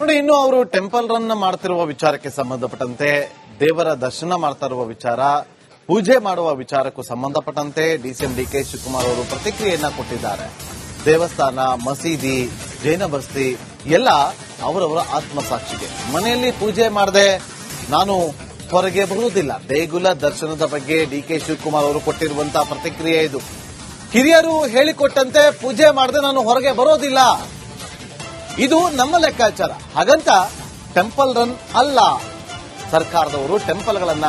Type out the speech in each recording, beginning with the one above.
ನೋಡಿ, ಇನ್ನು ಅವರು ಟೆಂಪಲ್ ರನ್ ಮಾಡ್ತಿರುವ ವಿಚಾರಕ್ಕೆ ಸಂಬಂಧಪಟ್ಟಂತೆ, ದೇವರ ದರ್ಶನ ಮಾಡ್ತಾ ವಿಚಾರ, ಪೂಜೆ ಮಾಡುವ ವಿಚಾರಕ್ಕೂ ಸಂಬಂಧಪಟ್ಟಂತೆ ಡಿಸಿಎಂ ಡಿ ಕೆ ಶಿವಕುಮಾರ್ ಅವರು ಪ್ರತಿಕ್ರಿಯೆಯನ್ನ ಕೊಟ್ಟಿದ್ದಾರೆ. ದೇವಸ್ಥಾನ, ಮಸೀದಿ, ಜೈನ ಬಸ್ತಿ, ಎಲ್ಲ ಅವರವರ ಆತ್ಮಸಾಕ್ಷಿಗೆ. ಮನೆಯಲ್ಲಿ ಪೂಜೆ ಮಾಡದೆ ನಾನು ಹೊರಗೆ ಬರುವುದಿಲ್ಲ. ದೇಗುಲ ದರ್ಶನದ ಬಗ್ಗೆ ಡಿ ಕೆ ಶಿವಕುಮಾರ್ ಅವರು ಕೊಟ್ಟಿರುವಂತಹ ಪ್ರತಿಕ್ರಿಯೆ ಇದು. ಹಿರಿಯರು ಹೇಳಿಕೊಟ್ಟಂತೆ ಪೂಜೆ ಮಾಡದೆ ನಾನು ಹೊರಗೆ ಬರೋದಿಲ್ಲ. ಇದು ನಮ್ಮ ಲೆಕ್ಕಾಚಾರ. ಹಾಗಂತ ಟೆಂಪಲ್ ರನ್ ಅಲ್ಲ. ಸರ್ಕಾರದವರು ಟೆಂಪಲ್ ಗಳನ್ನ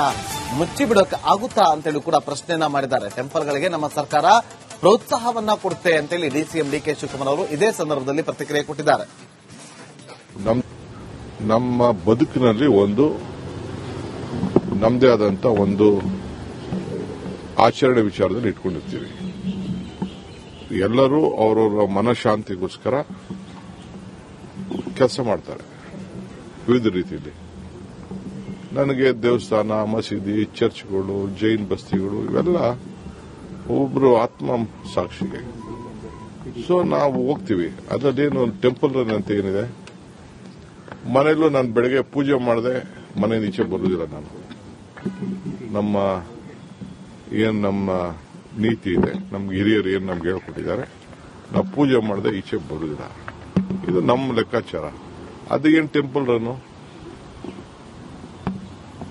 ಮುಚ್ಚಿ ಬಿಡೋಕೆ ಆಗುತ್ತಾ ಅಂತೇಳಿ ಕೂಡ ಪ್ರಶ್ನೆಯನ್ನ ಮಾಡಿದ್ದಾರೆ. ಟೆಂಪಲ್ ಗಳಿಗೆ ನಮ್ಮ ಸರ್ಕಾರ ಪ್ರೋತ್ಸಾಹವನ್ನ ಕೊಡುತ್ತೆ ಅಂತೇಳಿ ಡಿಸಿಎಂ ಡಿ ಕೆ ಶಿವಕುಮಾರ್ ಅವರು ಇದೇ ಸಂದರ್ಭದಲ್ಲಿ ಪ್ರತಿಕ್ರಿಯೆ ಕೊಟ್ಟಿದ್ದಾರೆ. ನಮ್, ನಮ್ಮ ಬದುಕಿನಲ್ಲಿ ಒಂದು ನಮ್ಮದೇ ಆದಂತ ಒಂದು ಆಚರಣೆ ವಿಚಾರದಲ್ಲಿ ಇಟ್ಕೊಂಡಿರ್ತೀವಿ. ಎಲ್ಲರೂ ಅವರವರ ಮನಃಶಾಂತಿಗೋಸ್ಕರ ಕೆಲಸ ಮಾಡ್ತಾರೆ. ವಿವಿಧ ರೀತಿಯಲ್ಲಿ. ನನಗೆ ದೇವಸ್ಥಾನ, ಮಸೀದಿ, ಚರ್ಚ್ಗಳು, ಜೈನ್ ಬಸ್ತಿಗಳು ಇವೆಲ್ಲ ಒಬ್ಬರು ಆತ್ಮ ಸಾಕ್ಷಿಗೆ. ಸೊ ನಾವು ಹೋಗ್ತೀವಿ. ಅದರಲ್ಲೇನು ಟೆಂಪಲ್ ರನ್ ಅಂತ ಏನಿದೆ? ಮನೆಯಲ್ಲೂ ನಾನು ಬೆಳಗ್ಗೆ ಪೂಜೆ ಮಾಡಿದೆ, ಮನೆ ನೀಚೆ ಬರುವುದಿಲ್ಲ ನಾನು. ನಮ್ಮ ಏನು ನಮ್ಮ ನೀತಿ ಇದೆ, ನಮ್ಗೆ ಹಿರಿಯರು ಏನು ನಮ್ಗೆ ಹೇಳ್ಕೊಟ್ಟಿದ್ದಾರೆ, ನಾವು ಪೂಜೆ ಮಾಡದೆ, ಈಚೆ ಬರುವುದಿಲ್ಲ ಇದು ನಮ್ಮ ಲೆಕ್ಕಾಚಾರ. ಅದು ಏನ್ ಟೆಂಪಲ್ ರನ್ನು?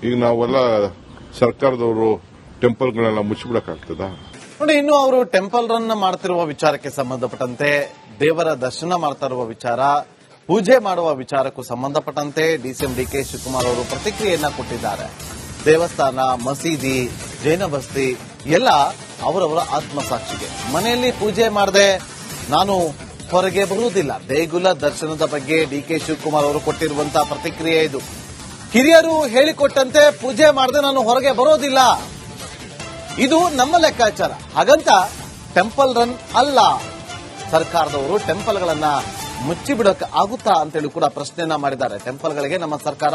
ಈಗ ನಾವೆಲ್ಲ ಸರ್ಕಾರದವರು ಟೆಂಪಲ್ಗಳೆಲ್ಲ ಮುಚ್ಚಿಬಿಡಕ್ಕಾಗ್ತದ? ನೋಡಿ, ಇನ್ನು ಅವರು ಟೆಂಪಲ್ ರನ್ ಮಾಡ್ತಿರುವ ವಿಚಾರಕ್ಕೆ ಸಂಬಂಧಪಟ್ಟಂತೆ, ದೇವರ ದರ್ಶನ ಮಾಡ್ತಾ ವಿಚಾರ, ಪೂಜೆ ಮಾಡುವ ವಿಚಾರಕ್ಕೂ ಸಂಬಂಧಪಟ್ಟಂತೆ ಡಿಸಿಎಂ ಡಿ ಕೆ ಶಿವಕುಮಾರ್ ಅವರು ಪ್ರತಿಕ್ರಿಯೆಯನ್ನ ಕೊಟ್ಟಿದ್ದಾರೆ. ದೇವಸ್ಥಾನ, ಮಸೀದಿ, ಜೈನ ಬಸ್ತಿ, ಎಲ್ಲ ಅವರವರ ಆತ್ಮಸಾಕ್ಷಿಗೆ. ಮನೆಯಲ್ಲಿ ಪೂಜೆ ಮಾಡದೆ ನಾನು ಹೊರಗೆ ಬರುವುದಿಲ್ಲ. ದೇಗುಲ ದರ್ಶನದ ಬಗ್ಗೆ ಡಿ ಕೆ ಶಿವಕುಮಾರ್ ಅವರು ಕೊಟ್ಟಿರುವಂತಹ ಪ್ರತಿಕ್ರಿಯೆ ಇದು. ಹಿರಿಯರು ಹೇಳಿಕೊಟ್ಟಂತೆ ಪೂಜೆ ಮಾಡದೆ ನಾನು ಹೊರಗೆ ಬರೋದಿಲ್ಲ. ಇದು ನಮ್ಮ ಲೆಕ್ಕಾಚಾರ. ಹಾಗಂತ ಟೆಂಪಲ್ ರನ್ ಅಲ್ಲ. ಸರ್ಕಾರದವರು ಟೆಂಪಲ್ಗಳನ್ನ ಮುಚ್ಚಿಬಿಡೋಕೆ ಆಗುತ್ತಾ ಅಂತೇಳಿ ಕೂಡ ಪ್ರಶ್ನೆಯನ್ನ ಮಾಡಿದ್ದಾರೆ. ಟೆಂಪಲ್ಗಳಿಗೆ ನಮ್ಮ ಸರ್ಕಾರ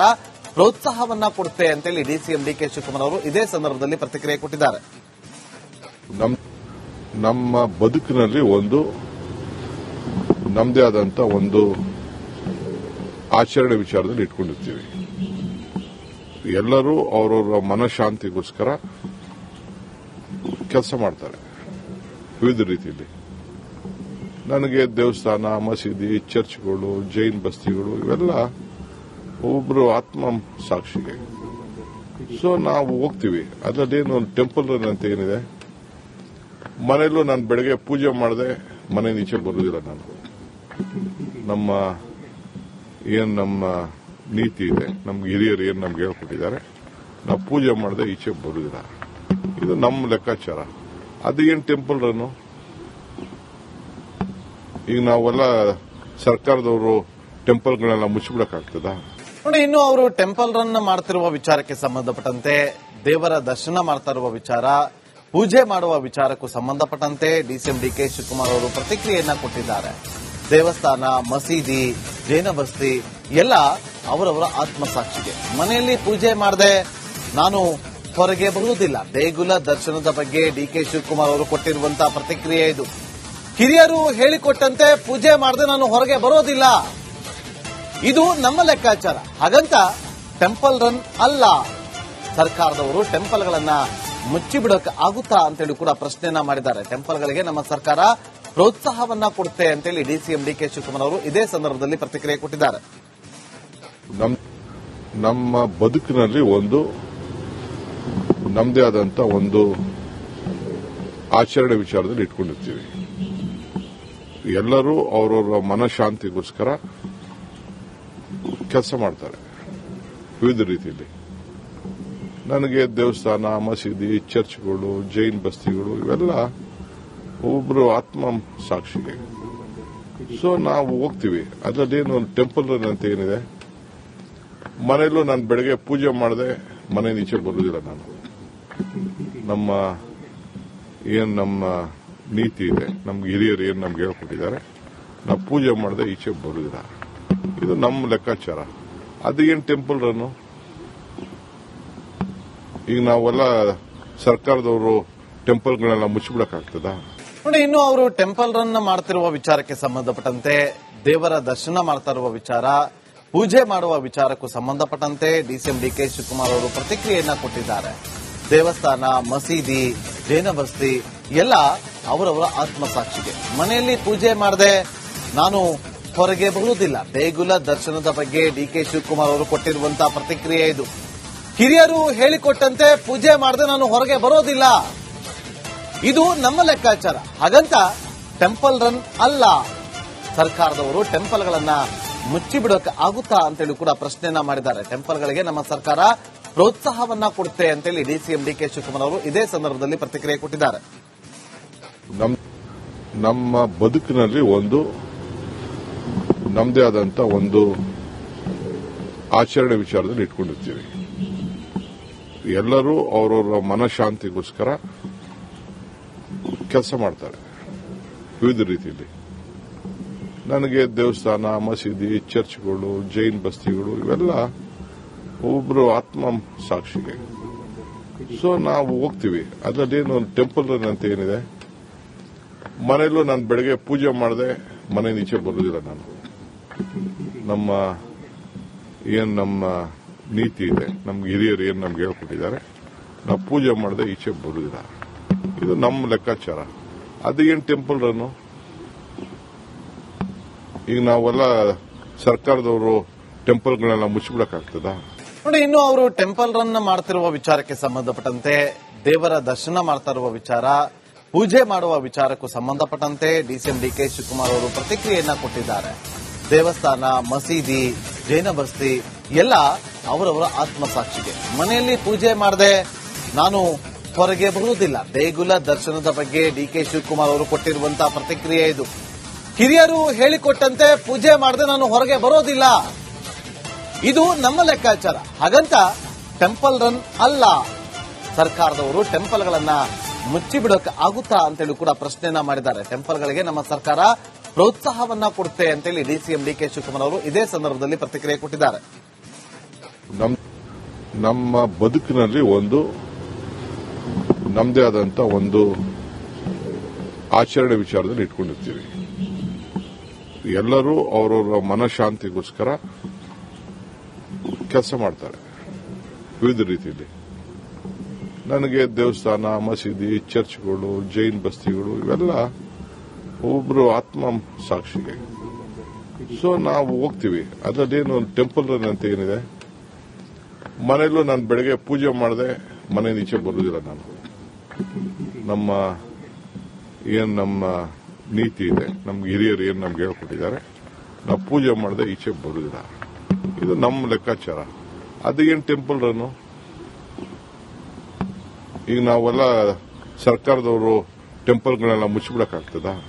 ಪ್ರೋತ್ಸಾಹವನ್ನ ಕೊಡುತ್ತೆ ಅಂತೇಳಿ ಡಿಸಿಎಂ ಡಿ ಕೆ ಶಿವಕುಮಾರ್ ಅವರು ಇದೇ ಸಂದರ್ಭದಲ್ಲಿ ಪ್ರತಿಕ್ರಿಯೆ ಕೊಟ್ಟಿದ್ದಾರೆ. ನಮ್ ನಮ್ಮ ಬದುಕಿನಲ್ಲಿ ಒಂದು ನಮ್ಮದೇ ಆದಂತ ಒಂದು ಆಚರಣೆ ವಿಚಾರದಲ್ಲಿ ಇಟ್ಕೊಂಡಿರ್ತೀವಿ. ಎಲ್ಲರೂ ಅವರವರ ಮನಃಶಾಂತಿಗೋಸ್ಕರ ಕೆಲಸ ಮಾಡ್ತಾರೆ, ವಿವಿಧ ರೀತಿಯಲ್ಲಿ. ನನಗೆ ದೇವಸ್ಥಾನ, ಮಸೀದಿ, ಚರ್ಚ್ಗಳು, ಜೈನ್ ಬಸ್ತಿಗಳು ಇವೆಲ್ಲ ಒಬ್ಬರು ಆತ್ಮ ಸಾಕ್ಷಿಗೆ. ಸೊ ನಾವು ಹೋಗ್ತೀವಿ. ಅದರಲ್ಲೇನು ಟೆಂಪಲ್ ಅಂತ ಏನಿದೆ? ಮನೆಯಲ್ಲೂ ನಾನು ಬೆಳಗ್ಗೆ ಪೂಜೆ ಮಾಡದೆ, ಮನೆ ನೀಚೆ ಬರುವುದಿಲ್ಲ ನಾನು. ನಮ್ಮ ಏನು ನಮ್ಮ ನೀತಿ ಇದೆ ನಮ್ಗೆ ಹಿರಿಯರು ಏನು ನಮ್ಗೆ ಹೇಳ್ಕೊಟ್ಟಿದ್ದಾರೆ, ನಾವು ಪೂಜೆ ಮಾಡದೆ ಈಚೆ ಬರುವುದಿಲ್ಲ ಇದು ನಮ್ಮ ಲೆಕ್ಕಾಚಾರ. ಅದು ಏನು ಟೆಂಪಲ್ ರನ್ನು? ಈಗ ನಾವೆಲ್ಲ ಸರ್ಕಾರದವರು ಟೆಂಪಲ್ಗಳೆಲ್ಲ ಮುಚ್ಚಿಬಿಡಕ್ಕಾಗ್ತದ ನೋಡಿ, ಇನ್ನು ಅವರು ಟೆಂಪಲ್ ರನ್ ಮಾಡ್ತಿರುವ ವಿಚಾರಕ್ಕೆ ಸಂಬಂಧಪಟ್ಟಂತೆ, ದೇವರ ದರ್ಶನ ಮಾಡ್ತಾ ಇರುವ ವಿಚಾರ, ಪೂಜೆ ಮಾಡುವ ವಿಚಾರಕ್ಕೂ ಸಂಬಂಧಪಟ್ಟಂತೆ ಡಿಸಿಎಂ ಡಿ ಕೆ ಶಿವಕುಮಾರ್ ಅವರು ಪ್ರತಿಕ್ರಿಯೆಯನ್ನ ಕೊಟ್ಟಿದ್ದಾರೆ. ದೇವಸ್ಥಾನ, ಮಸೀದಿ, ಜೈನ ಬಸ್ತಿ, ಎಲ್ಲ ಅವರವರ ಆತ್ಮಸಾಕ್ಷಿಗೆ. ಮನೆಯಲ್ಲಿ ಪೂಜೆ ಮಾಡದೆ ನಾನು ಹೊರಗೆ ಬರುವುದಿಲ್ಲ. ದೇಗುಲ ದರ್ಶನದ ಬಗ್ಗೆ ಡಿ ಕೆ ಶಿವಕುಮಾರ್ ಅವರು ಕೊಟ್ಟಿರುವಂತಹ ಪ್ರತಿಕ್ರಿಯೆ ಇದು. ಹಿರಿಯರು ಹೇಳಿಕೊಟ್ಟಂತೆ ಪೂಜೆ ಮಾಡದೆ ನಾನು ಹೊರಗೆ ಬರೋದಿಲ್ಲ. ಇದು ನಮ್ಮ ಲೆಕ್ಕಾಚಾರ. ಹಾಗಂತ ಟೆಂಪಲ್ ರನ್ ಅಲ್ಲ. ಸರ್ಕಾರದವರು ಟೆಂಪಲ್ಗಳನ್ನ ಮುಚ್ಚಿಬಿಡೋಕೆ ಆಗುತ್ತಾ ಅಂತೇಳಿ ಕೂಡ ಪ್ರಶ್ನೆಯನ್ನ ಮಾಡಿದ್ದಾರೆ. ಟೆಂಪಲ್ಗಳಿಗೆ ನಮ್ಮ ಸರ್ಕಾರ ಪ್ರೋತ್ಸಾಹವನ್ನ ಕೊಡುತ್ತೆ ಅಂತೇಳಿ ಡಿಸಿಎಂ ಡಿ ಕೆ ಶಿವಕುಮಾರ್ ಅವರು ಇದೇ ಸಂದರ್ಭದಲ್ಲಿ ಪ್ರತಿಕ್ರಿಯೆ ಕೊಟ್ಟಿದ್ದಾರೆ. ನಮ್ ನಮ್ಮ ಬದುಕಿನಲ್ಲಿ ಒಂದು ನಮ್ಮದೇ ಆದಂತ ಒಂದು ಆಚರಣೆ ವಿಚಾರದಲ್ಲಿ ಇಟ್ಕೊಂಡಿರ್ತೀವಿ. ಎಲ್ಲರೂ ಅವರವರ ಮನಃಶಾಂತಿಗೋಸ್ಕರ ಕೆಲಸ ಮಾಡ್ತಾರೆ ವಿವಿಧ ರೀತಿಯಲ್ಲಿ. ನನಗೆ ದೇವಸ್ಥಾನ, ಮಸೀದಿ, ಚರ್ಚ್ಗಳು, ಜೈನ್ ಬಸ್ತಿಗಳು ಇವೆಲ್ಲ ಒಬ್ಬರು ಆತ್ಮ ಸಾಕ್ಷಿಗೆ ಸೊ ನಾವು ಹೋಗ್ತೀವಿ. ಅದರಲ್ಲೇನು ಟೆಂಪಲ್ ರನ್ ಅಂತ ಏನಿದೆ? ಮನೆಯಲ್ಲೂ ನಾನು ಬೆಳಗ್ಗೆ ಪೂಜೆ ಮಾಡದೆ, ಮನೆ ನೀಚೆ ಬರುವುದಿಲ್ಲ ನಾನು. ನಮ್ಮ, ಏನು ನಮ್ಮ ನೀತಿ ಇದೆ, ನಮ್ಗೆ ಹಿರಿಯರು ಏನು ನಮ್ಗೆ ಹೇಳ್ಕೊಟ್ಟಿದ್ದಾರೆ, ನಾವು ಪೂಜೆ ಮಾಡದೆ, ಈಚೆ ಬರುವುದಿಲ್ಲ ಇದು ನಮ್ಮ ಲೆಕ್ಕಾಚಾರ. ಅದು ಏನು ಟೆಂಪಲ್ ರನ್ನು? ಈಗ ನಾವೆಲ್ಲ ಸರ್ಕಾರದವರು ಟೆಂಪಲ್ಗಳೆಲ್ಲ ಮುಚ್ಚಿಬಿಡಕ್ಕಾಗ್ತದಾ ನೋಡಿ, ಇನ್ನು ಅವರು ಟೆಂಪಲ್ ರನ್ ಮಾಡ್ತಿರುವ ವಿಚಾರಕ್ಕೆ ಸಂಬಂಧಪಟ್ಟಂತೆ, ದೇವರ ದರ್ಶನ ಮಾಡ್ತಾ ವಿಚಾರ, ಪೂಜೆ ಮಾಡುವ ವಿಚಾರಕ್ಕೂ ಸಂಬಂಧಪಟ್ಟಂತೆ ಡಿಸಿಎಂ ಡಿಕೆ ಶಿವಕುಮಾರ್ ಅವರು ಪ್ರತಿಕ್ರಿಯೆಯನ್ನ ಕೊಟ್ಟಿದ್ದಾರೆ. ದೇವಸ್ಥಾನ, ಮಸೀದಿ, ಜೈನ ಬಸ್ತಿ, ಎಲ್ಲ ಅವರವರ ಆತ್ಮಸಾಕ್ಷಿಗೆ. ಮನೆಯಲ್ಲಿ ಪೂಜೆ ಮಾಡದೆ ನಾನು ಹೊರಗೆ ಬರುವುದಿಲ್ಲ. ದೇಗುಲ ದರ್ಶನದ ಬಗ್ಗೆ ಡಿ ಕೆ ಶಿವಕುಮಾರ್ ಅವರು ಕೊಟ್ಟಿರುವಂತಹ ಪ್ರತಿಕ್ರಿಯೆ ಇದು. ಹಿರಿಯರು ಹೇಳಿಕೊಟ್ಟಂತೆ ಪೂಜೆ ಮಾಡದೆ ನಾನು ಹೊರಗೆ ಬರೋದಿಲ್ಲ. ಇದು ನಮ್ಮ ಲೆಕ್ಕಾಚಾರ. ಹಾಗಂತ ಟೆಂಪಲ್ ರನ್ ಅಲ್ಲ. ಸರ್ಕಾರದವರು ಟೆಂಪಲ್ಗಳನ್ನ ಮುಚ್ಚಿಬಿಡೋಕೆ ಆಗುತ್ತಾ ಅಂತೇಳಿ ಕೂಡ ಪ್ರಶ್ನೆಯನ್ನ ಮಾಡಿದ್ದಾರೆ. ಟೆಂಪಲ್ಗಳಿಗೆ ನಮ್ಮ ಸರ್ಕಾರ ಪ್ರೋತ್ಸಾಹವನ್ನ ಕೊಡುತ್ತೆ ಅಂತೇಳಿ ಡಿಸಿಎಂ ಡಿಕೆ ಶಿವಕುಮಾರ್ ಅವರು ಇದೇ ಸಂದರ್ಭದಲ್ಲಿ ಪ್ರತಿಕ್ರಿಯೆ ಕೊಟ್ಟಿದ್ದಾರೆ. ನಮ್ ನಮ್ಮ ಬದುಕಿನಲ್ಲಿ ಒಂದು ನಮ್ಮದೇ ಆದಂತ ಒಂದು ಆಚರಣೆ ವಿಚಾರದಲ್ಲಿ ಇಟ್ಕೊಂಡಿರ್ತೀವಿ. ಎಲ್ಲರೂ ಅವರವರ ಮನಃಶಾಂತಿಗೋಸ್ಕರ ಕೆಲಸ ಮಾಡ್ತಾರೆ. ವಿವಿಧ ರೀತಿಯಲ್ಲಿ. ನನಗೆ ದೇವಸ್ಥಾನ, ಮಸೀದಿ, ಚರ್ಚ್ಗಳು, ಜೈನ್ ಬಸ್ತಿಗಳು ಇವೆಲ್ಲ ಒಬ್ಬರು ಆತ್ಮ ಸಾಕ್ಷಿಗೆ. ಸೊ ನಾವು ಹೋಗ್ತೀವಿ. ಅದರಲ್ಲೇನು ಟೆಂಪಲ್ ಅಂತ ಏನಿದೆ? ಮನೆಯಲ್ಲೂ ನಾನು ಬೆಳಗ್ಗೆ ಪೂಜೆ ಮಾಡಿದೆ, ಮನೆ ನೀಚೆ ಬರುವುದಿಲ್ಲ ನಾನು. ನಮ್ಮ ಏನು ನಮ್ಮ ನೀತಿ ಇದೆ ನಮ್ಗೆ ಹಿರಿಯರು ಏನು ನಮ್ಗೆ ಹೇಳ್ಕೊಟ್ಟಿದ್ದಾರೆ, ನಾವು ಪೂಜೆ ಮಾಡದೆ, ಈಚೆ ಬರುವುದಿಲ್ಲ ಇದು ನಮ್ಮ ಲೆಕ್ಕಾಚಾರ. ಅದು ಏನ್ ಟೆಂಪಲ್ ರನ್ನು? ಈಗ ನಾವೆಲ್ಲ ಸರ್ಕಾರದವರು ಟೆಂಪಲ್ಗಳನ್ನೆಲ್ಲ ಮುಚ್ಚಿಬಿಡಕ್ಕಾಗ್ತದ? ನೋಡಿ, ಇನ್ನು ಅವರು ಟೆಂಪಲ್ ರನ್ ಮಾಡ್ತಿರುವ ವಿಚಾರಕ್ಕೆ ಸಂಬಂಧಪಟ್ಟಂತೆ, ದೇವರ ದರ್ಶನ ಮಾಡ್ತಾ ವಿಚಾರ, ಪೂಜೆ ಮಾಡುವ ವಿಚಾರಕ್ಕೂ ಸಂಬಂಧಪಟ್ಟಂತೆ ಡಿಸಿಎಂ ಡಿಕೆ ಶಿವಕುಮಾರ್ ಅವರು ಪ್ರತಿಕ್ರಿಯೆಯನ್ನ ಕೊಟ್ಟಿದ್ದಾರೆ. ದೇವಸ್ಥಾನ, ಮಸೀದಿ, ಜೈನ ಬಸ್ತಿ, ಎಲ್ಲ ಅವರವರ ಆತ್ಮಸಾಕ್ಷಿಗೆ. ಮನೆಯಲ್ಲಿ ಪೂಜೆ ಮಾಡದೆ ನಾನು ಹೊರಗೆ ಬರುವುದಿಲ್ಲ ದೇಗುಲ ದರ್ಶನದ ಬಗ್ಗೆ ಡಿಕೆ ಶಿವಕುಮಾರ್ ಅವರು ಕೊಟ್ಟಿರುವಂತಹ ಪ್ರತಿಕ್ರಿಯೆ ಇದು. ಹಿರಿಯರು ಹೇಳಿಕೊಟ್ಟಂತೆ ಪೂಜೆ ಮಾಡದೆ ನಾನು ಹೊರಗೆ ಬರೋದಿಲ್ಲ. ಇದು ನಮ್ಮ ಲೆಕ್ಕಾಚಾರ. ಹಾಗಂತ ಟೆಂಪಲ್ ರನ್ ಅಲ್ಲ. ಸರ್ಕಾರದವರು ಟೆಂಪಲ್ಗಳನ್ನ ಮುಚ್ಚಿಬಿಡೋಕೆ ಆಗುತ್ತಾ ಅಂತೇಳಿ ಕೂಡ ಪ್ರಶ್ನೆಯನ್ನ ಮಾಡಿದ್ದಾರೆ. ಟೆಂಪಲ್ಗಳಿಗೆ ನಮ್ಮ ಸರ್ಕಾರ ಪ್ರೋತ್ಸಾಹವನ್ನ ಕೊಡುತ್ತೆ ಅಂತೇಳಿ ಡಿಸಿಎಂ ಡಿಕೆ ಶಿವಕುಮಾರ್ ಅವರು ಇದೇ ಸಂದರ್ಭದಲ್ಲಿ ಪ್ರತಿಕ್ರಿಯೆ ಕೊಟ್ಟಿದ್ದಾರೆ. ನಮ್ ನಮ್ಮ ಬದುಕಿನಲ್ಲಿ ಒಂದು ನಮ್ಮದೇ ಆದಂತ ಒಂದು ಆಚರಣೆ ವಿಚಾರದಲ್ಲಿ ಇಟ್ಕೊಂಡಿರ್ತೀವಿ. ಎಲ್ಲರೂ ಅವರವರ ಮನಃಶಾಂತಿಗೋಸ್ಕರ ಕೆಲಸ ಮಾಡ್ತಾರೆ, ವಿವಿಧ ರೀತಿಯಲ್ಲಿ. ನನಗೆ ದೇವಸ್ಥಾನ, ಮಸೀದಿ, ಚರ್ಚ್ಗಳು, ಜೈನ್ ಬಸ್ತಿಗಳು, ಇವೆಲ್ಲ ಒಬ್ಬರು ಆತ್ಮ ಸಾಕ್ಷಿಗೆ. ಸೊ ನಾವು ಹೋಗ್ತೀವಿ. ಅದರಲ್ಲೇನು ಟೆಂಪಲ್ ರನ್ ಅಂತ ಏನಿದೆ? ಮನೆಯಲ್ಲೂ ನಾನು ಬೆಳಗ್ಗೆ ಪೂಜೆ ಮಾಡದೆ, ಮನೆ ನೀಚೆ ಬರುವುದಿಲ್ಲ ನಾನು. ನಮ್ಮ, ಏನು ನಮ್ಮ ನೀತಿ ಇದೆ ನಮ್ಗೆ ಹಿರಿಯರು ಏನು ನಮ್ಗೆ ಹೇಳ್ಕೊಟ್ಟಿದ್ದಾರೆ, ನಾವು ಪೂಜೆ ಮಾಡದೆ ಈಚೆ ಬರುವುದಿಲ್ಲ ಇದು ನಮ್ಮ ಲೆಕ್ಕಾಚಾರ. ಅದು ಏನ್ ಟೆಂಪಲ್ ರನ್ನು? ಈಗ ನಾವೆಲ್ಲ ಸರ್ಕಾರದವರು ಟೆಂಪಲ್ಗಳೆಲ್ಲ ಮುಚ್ಚಿಬಿಡಕ್ಕಾಗ್ತದಾ